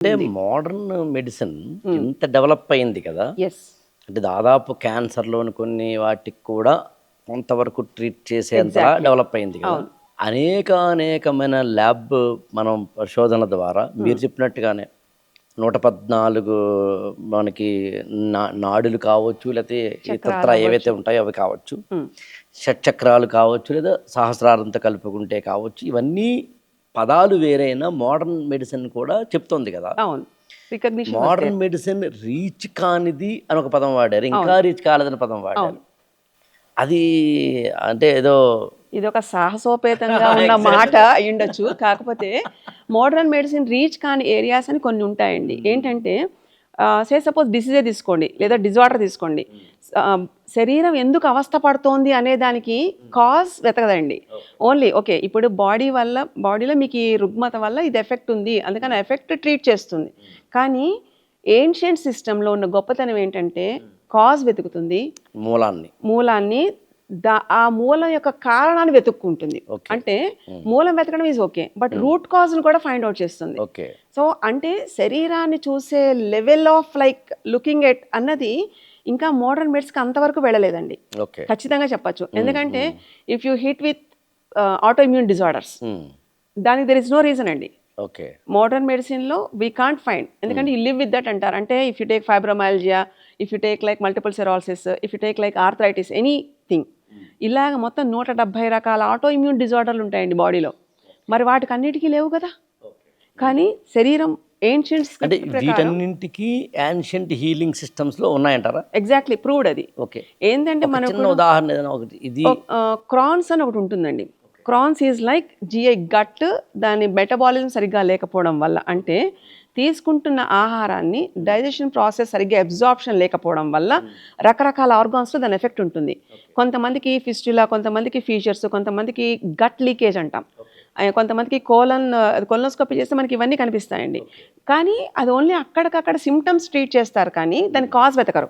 అంటే modern medicine ఇంత develop అయింది కదా. అంటే దాదాపు క్యాన్సర్లోని కొన్ని వాటికి కూడా కొంతవరకు ట్రీట్ చేసేంతలా డెవలప్ అయింది కదా. అనేక అనేకమైన ల్యాబ్ మనం పరిశోధనల ద్వారా మీరు చెప్పినట్టుగానే నూట పద్నాలుగు మనకి నా నాడులు కావచ్చు లేకపోతే ఇతరత్ర ఏవైతే ఉంటాయో అవి కావచ్చు. షట్చక్రాలు కావచ్చు లేదా సహస్రారంతో కలుపుకుంటే కావచ్చు ఇవన్నీ పదాలు వేరైనా మోడర్న్ మెడిసిన్ కూడా చెప్తోంది కదా. అవును. మోడర్న్ మెడిసిన్ రీచ్ కానిది అని ఒక పదం వాడారు. ఇంకా రీచ్ కాలేదని పదం వాడారు. అది అంటే ఏదో ఇది ఒక సాహసోపేతంగా ఉన్న మాట అయ్యుండొచ్చు. కాకపోతే మోడర్న్ మెడిసిన్ రీచ్ కాని ఏరియాస్ అని కొన్ని ఉంటాయండి. ఏంటంటే సే సపోజ్ డిసీజే తీసుకోండి లేదా డిజార్డర్ తీసుకోండి. ఆ, శరీరం ఎందుకు అవస్థ పడుతోంది అనే దానికి కాజ్ వెతకదండి. ఓన్లీ ఓకే ఇప్పుడు బాడీ వల్ల బాడీలో మీకు ఈ రుగ్మత వల్ల ఇది ఎఫెక్ట్ ఉంది అందుకని ఎఫెక్ట్ ట్రీట్ చేస్తుంది. కానీ ఏన్షియంట్ సిస్టంలో ఉన్న గొప్పతనం ఏంటంటే కాజ్ వెతుకుతుంది. మూలాన్ని. మూలాన్ని దా ఆ మూలం యొక్క కారణాన్ని వెతుక్కుంటుంది. అంటే మూలం వెతకడం is okay but root cause కూడా ఫైండ్ అవుట్ చేస్తుంది. ఓకే. సో అంటే శరీరాన్ని చూసే level of like looking at అన్నది ఇంకా మోడర్న్ మెడ్స్కి అంతవరకు వెళ్ళలేదండి. ఓకే. ఖచ్చితంగా చెప్పచ్చు. ఎందుకంటే if you hit with autoimmune disorders దానికి దెర్ ఇస్ నో రీజన్ అండి. ఓకే. మోడర్న్ మెడిసిన్లో వీ కాంట్ ఫైండ్ ఎందుకంటే యూ లివ్ విత్ దట్ అంటారు. అంటే if you take fibromyalgia if you take like multiple sclerosis if you take like arthritis anything ఇలాగ మొత్తం నూట డెబ్బై రకాల ఆటో ఇమ్యూన్ డిజార్డర్లు ఉంటాయండి బాడీలో. మరి వాటికి అన్నిటికీ లేవు కదా? కానీ శరీరం ఏన్షియంట్స్ అంటే వీటన్నింటికి యాన్షియంట్ హీలింగ్ సిస్టమ్స్లో ఉన్నాయంటారా? ఎగ్జాక్ట్లీ ప్రూవ్డ్ అది. ఓకే ఏంటంటే చిన్న ఉదాహరణ ఏదైనా ఒకటి. ఇది క్రాన్స్ అని ఒకటి ఉంటుందండి. Crohn's is like GI gut దాని మెటబాలిజం సరిగ్గా లేకపోవడం వల్ల. అంటే తీసుకుంటున్న ఆహారాన్ని డైజెషన్ ప్రాసెస్ సరిగ్గా అబ్జార్ప్షన్ లేకపోవడం వల్ల రకరకాల ఆర్గాన్స్లో దాని ఎఫెక్ట్ ఉంటుంది. కొంతమందికి ఫిస్టులా కొంతమందికి ఫీచర్స్ కొంతమందికి గట్ లీకేజ్ అంటాం. కొంతమందికి కోలన్ కొలనోస్కోపీ చేస్తే మనకి ఇవన్నీ కనిపిస్తాయండి. కానీ అది ఓన్లీ అక్కడికక్కడ సిమ్టమ్స్ ట్రీట్ చేస్తారు కానీ దాని కాజ్ వెతకరు.